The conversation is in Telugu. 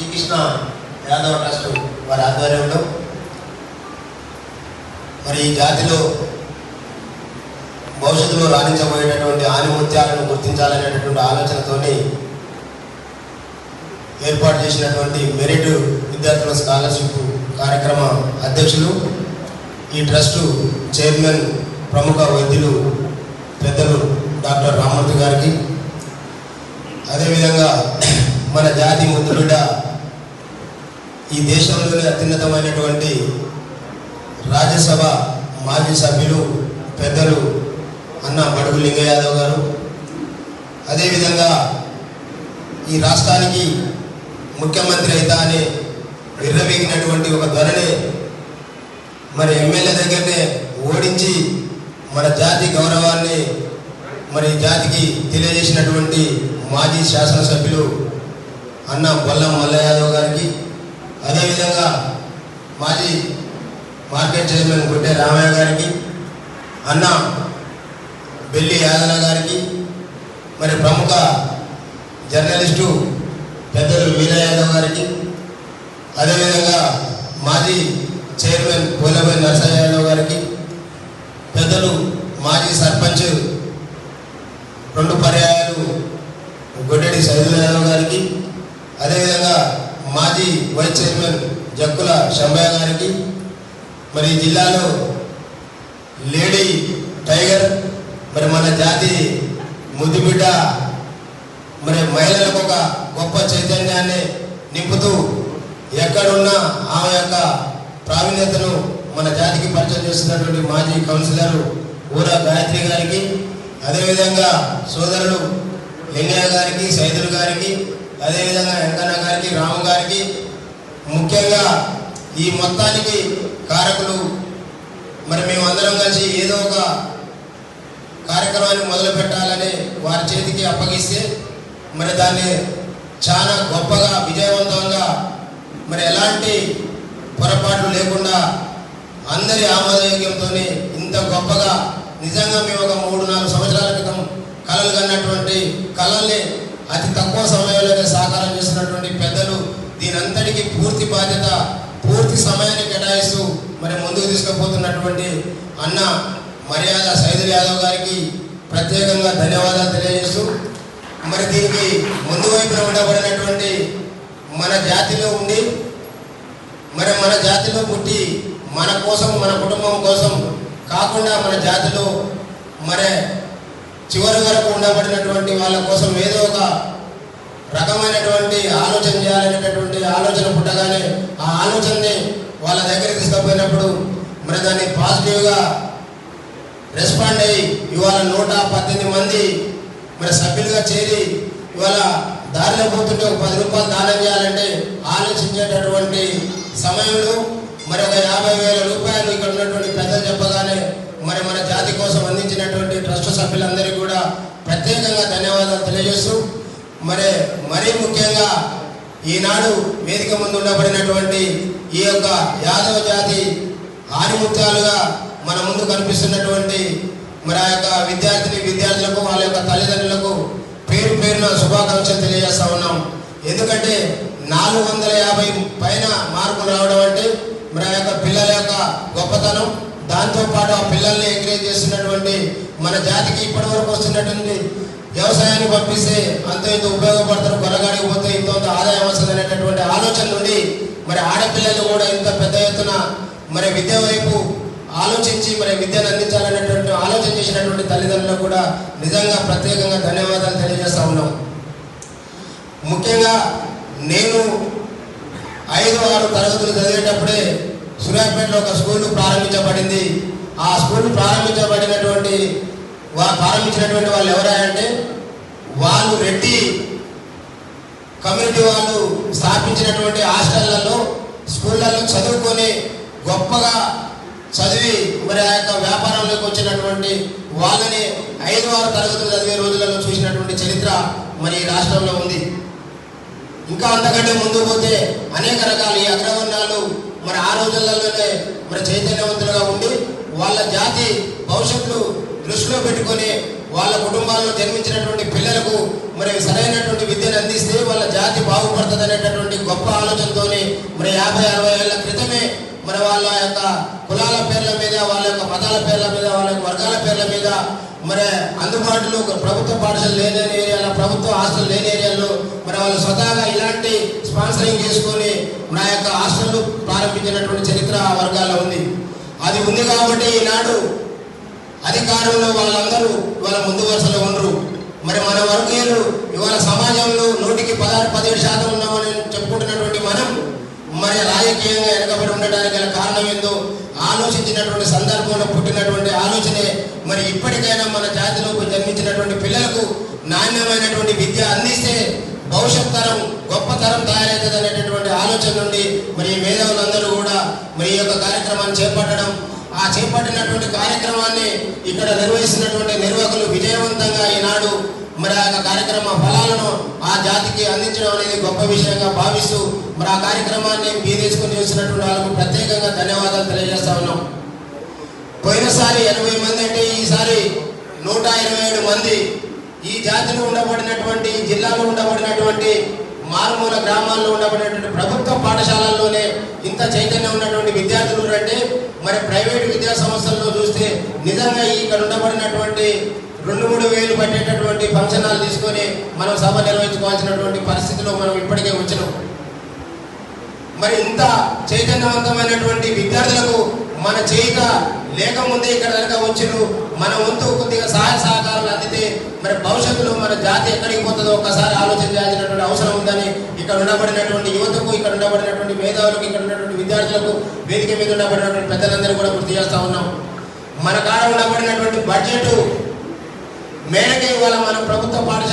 శ్రీకృష్ణ యాదవ ట్రస్ట్ వారి ఆధ్వర్యంలో మరి ఈ జాతిలో భవిష్యత్తులో రాణించబోయేటటువంటి ఆనిముత్యాలను గుర్తించాలనేటటువంటి ఆలోచనతోని ఏర్పాటు చేసినటువంటి మెరిట్ విద్యార్థుల స్కాలర్షిప్ కార్యక్రమ అధ్యక్షులు ఈ ట్రస్టు చైర్మన్ ప్రముఖ వైద్యులు పెద్దలు డాక్టర్ రామ్మూర్తి గారికి. అదేవిధంగా మన జాతి ముద్దుబిడ్డ ఈ దేశంలోనే అత్యున్నతమైనటువంటి రాజ్యసభ మాజీ సభ్యులు పెద్దలు అన్న బడుగు లింగ యాదవ్ గారు. అదేవిధంగా ఈ రాష్ట్రానికి ముఖ్యమంత్రి అయితా అని విర్రవీగినటువంటి ఒక ధరని మరి ఎమ్మెల్యే దగ్గరనే ఓడించి మన జాతి గౌరవాన్ని మరి జాతికి తెలియజేసినటువంటి మాజీ శాసనసభ్యులు అన్న బొల్లం మల్లయాదవ్ గారికి అదేవిధంగా మాజీ మార్కెట్ చైర్మన్ గుడ్డే రామయ్య గారికి అన్న బెల్లి యాదన గారికి మరి ప్రముఖ జర్నలిస్టు పెద్దలు వీర యాదవ్ గారికి అదేవిధంగా మాజీ చైర్మన్ పోలబోయి నరసయ్య యాదవ్ గారికి పెద్దలు మాజీ సర్పంచ్ రెండు పర్యాయాలు గొడ్డెడి సైదుల యాదవ్ గారికి అదేవిధంగా మాజీ వైస్ చైర్మన్ జక్కుల శంభయ్య గారికి మరి జిల్లాలో లేడీ టైగర్ మరి మన జాతి ముద్దుబిడ్డ మరి మహిళలకు ఒక గొప్ప చైతన్యాన్ని నింపుతూ ఎక్కడున్నా ఆమె యొక్క ప్రావీణ్యతను మన జాతికి పరిచయం చేస్తున్నటువంటి మాజీ కౌన్సిలర్ ఊరా గాయత్రి గారికి అదేవిధంగా సోదరులు లింగయ్య గారికి సైదులు గారికి అదేవిధంగా వెంకన్న గారికి రాము గారికి ముఖ్యంగా ఈ మొత్తానికి కారకులు మరి మేమందరం కలిసి ఏదో ఒక కార్యక్రమాన్ని మొదలు పెట్టాలని వారి చేతికి అప్పగిస్తే మరి దాన్ని చాలా గొప్పగా విజయవంతంగా మరి ఎలాంటి పొరపాట్లు లేకుండా అందరి ఆమోదయోగ్యంతో ఇంత గొప్పగా నిజంగా మేము ఒక మూడు నాలుగు సంవత్సరాల క్రితం కళలు కన్నటువంటి కళల్ని అతి తక్కువ సమయంలోనే సాకారం చేసినటువంటి పెద్దలు దీనంతటికీ పూర్తి బాధ్యత పూర్తి సమయాన్ని కేటాయిస్తూ మరి ముందుకు తీసుకుపోతున్నటువంటి అన్న మర్యాద సైదుల్ యాదవ్ గారికి ప్రత్యేకంగా ధన్యవాదాలు తెలియజేస్తూ మరి దీనికి ముందు వైపున ఉండబడినటువంటి మన జాతిలో ఉండి మరి మన జాతిలో పుట్టి మన కోసం మన కుటుంబం కోసం కాకుండా మన జాతిలో మరి చివరి వరకు ఉండబడినటువంటి వాళ్ళ కోసం ఏదో ఒక రకమైనటువంటి ఆలోచన చేయాలనేటటువంటి ఆలోచన పుట్టగానే ఆ ఆలోచనని వాళ్ళ దగ్గరికి తీసుకుపోయినప్పుడు మరి దాన్ని పాజిటివ్గా రెస్పాండ్ అయ్యి ఇవాళ నూట పద్దెనిమిది మంది మరి సభ్యులుగా చేరి ఇవాళ దారిలో పోతుంటే ఒక పది రూపాయలు దానం చేయాలంటే ఆలోచించేటటువంటి సమయంలో మరి ఒక యాభై వేల రూపాయలు ఇక్కడ ఉన్నటువంటి పెద్దలు చెప్పగానే మరి మన జాతి కోసం అందించినటువంటి ట్రస్ట్ సభ్యులందరికీ కూడా ప్రత్యేకంగా ధన్యవాదాలు తెలియజేస్తూ మరి మరీ ముఖ్యంగా ఈనాడు వేదిక ముందు ఉండబడినటువంటి ఈ యొక్క యాదవ జాతి ఆనిముత్యాలుగా మన ముందు కనిపిస్తున్నటువంటి మరి ఆ యొక్క విద్యార్థిని విద్యార్థులకు వాళ్ళ యొక్క తల్లిదండ్రులకు పేరు పేరున శుభాకాంక్షలు తెలియజేస్తా ఉన్నాం. ఎందుకంటే నాలుగు వందల యాభై పైన మార్కులు రావడం అంటే మరి ఆ యొక్క పిల్లల యొక్క గొప్పతనం దాంతో పాటు ఆ పిల్లల్ని ఎంకరేజ్ చేస్తున్నటువంటి మన జాతికి ఇప్పటి వరకు వస్తున్నటువంటి వ్యవసాయాన్ని పంపిస్తే అంత ఇంత ఉపయోగపడతారు కొరగాడికి పోతే ఇంత ఇంత ఆదాయం వస్తుంది అనేటటువంటి ఆలోచన నుండి మరి ఆడపిల్లలు కూడా ఇంత పెద్ద ఎత్తున మరి విద్య వైపు ఆలోచించి మరి విద్యను అందించాలనేటువంటి ఆలోచన చేసినటువంటి తల్లిదండ్రులకు కూడా నిజంగా ప్రత్యేకంగా ధన్యవాదాలు తెలియజేస్తా ఉన్నాం. ముఖ్యంగా నేను ఐదు ఆరు తరగతులు చదివేటప్పుడే సూర్యాపేటలో ఒక స్కూల్ ప్రారంభించబడింది. ఆ స్కూల్ ప్రారంభించబడినటువంటి వా ప్రారంభించినటువంటి వాళ్ళు ఎవరంటే వాళ్ళు రెడ్డి కమ్యూనిటీ వాళ్ళు స్థాపించినటువంటి హాస్టళ్ళలో స్కూళ్ళల్లో చదువుకొని గొప్పగా చదివి మరి ఆ యొక్క వ్యాపారంలోకి వచ్చినటువంటి వాళ్ళని ఐదు ఆరు తరగతులు చదివే రోజులలో చూసినటువంటి చరిత్ర మరి ఈ రాష్ట్రంలో ఉంది. ఇంకా అంతకంటే ముందు పోతే అనేక రకాల ఈ అగ్రవర్ణాలు మరి ఆ రోజులలోనే మరి చైతన్యవంతులుగా ఉండి వాళ్ళ జాతి భవిష్యత్తు దృష్టిలో పెట్టుకొని వాళ్ళ కుటుంబాల్లో జన్మించినటువంటి పిల్లలకు మరి సరైనటువంటి విద్యను అందిస్తే వాళ్ళ జాతి బాగుపడుతుంది అనేటటువంటి గొప్ప ఆలోచనతోనే ఆలోచనతోని మరి యాభై అరవై ఏళ్ళ క్రితమే మరి వాళ్ళ యొక్క కులాల పేర్ల మీద వాళ్ళ యొక్క మతాల పేర్ల మీద వాళ్ళ యొక్క వర్గాల పేర్ల మీద మరి అందుబాటులో ప్రభుత్వ పాఠశాల లేని ఏరియాలో ప్రభుత్వ హాస్టల్ లేని ఏరియాలో వాళ్ళు స్వతహాగా ఇలాంటి స్పాన్సరింగ్ చేసుకొని నా యొక్క హాస్టల్ ప్రారంభించినటువంటి చరిత్ర వర్గాల్లో ఉంది. అది ఉంది కాబట్టి ఈనాడు అధికారంలో వాళ్ళందరూ ఇవాళ ముందు వరుసలో ఉండరు. మరి మన వర్గీయులు ఇవాళ సమాజంలో నూటికి పదహారు పదిహేడు శాతం ఉన్నామని చెప్పుకుంటున్నటువంటి మనం మరి రాజకీయంగా వెనకబడి ఉండడానికి గల కారణం ఏందో ఆలోచించినటువంటి సందర్భంలో పుట్టినటువంటి ఆలోచనే. మరి ఇప్పటికైనా మన జాతిలోకి జన్మించినటువంటి పిల్లలకు నాణ్యమైనటువంటి విద్య అందిస్తే భవిష్యత్ తరం గొప్ప తరం తయారవుతుంది అనేటటువంటి ఆలోచన నుండి మరి మేధావులందరూ కూడా మరి యొక్క కార్యక్రమాన్ని చేపట్టడం ఆ చేపట్టినటువంటి కార్యక్రమాన్ని ఇక్కడ నిర్వహిస్తున్నటువంటి నిర్వాహకులు విజయవంతంగా ఈనాడు మరి ఆ యొక్క కార్యక్రమ ఫలాలను ఆ జాతికి అందించడం అనేది గొప్ప విషయంగా భావిస్తూ మరి ఆ కార్యక్రమాన్ని తీసుకుని చూసినటువంటి వాళ్ళకు ప్రత్యేకంగా ధన్యవాదాలు తెలియజేస్తా ఉన్నాం. పోయినసారి ఎనభై మంది అంటే ఈసారి నూట ఇరవై ఏడు మంది ఈ జాతిలో ఉండబడినటువంటి ఈ జిల్లాలో ఉండబడినటువంటి మారుమూల గ్రామాల్లో ఉండబడినటువంటి ప్రభుత్వ పాఠశాలల్లోనే ఇంత చైతన్యం ఉన్నటువంటి విద్యార్థులు అంటే మరి ప్రైవేట్ విద్యా సంస్థల్లో చూస్తే నిజంగా ఇక్కడ ఉండబడినటువంటి రెండు మూడు వేలు పట్టేటటువంటి ఫంక్షన్ హాల్ తీసుకొని మనం సభ నిర్వహించుకోవాల్సినటువంటి పరిస్థితిలో మనం ఇప్పటికే వచ్చినాం. మరి ఇంత చైతన్యవంతమైనటువంటి విద్యార్థులకు మన చేయిక లేకముందే ఇక్కడ కనుక వచ్చిన మన వంతు కొద్దిగా సహాయ సహకారాలు అందితే మరి భవిష్యత్తులో మన జాతి ఎక్కడికి పోతుందో ఒక్కసారి ఆలోచన చేయాల్సినటువంటి అవసరం ఉందని ఇక్కడ ఉండబడినటువంటి యువతకు ఇక్కడ ఉండబడినటువంటి మేధావులకు ఇక్కడ ఉన్నటువంటి విద్యార్థులకు వేదిక మీద ఉండబడినటువంటి పెద్దలందరూ కూడా గుర్తు చేస్తా ఉన్నాం. మన కాడ ఉండబడినటువంటి బడ్జెట్ మేరకే ఇవాళ మన ప్రభుత్వ పాఠశాల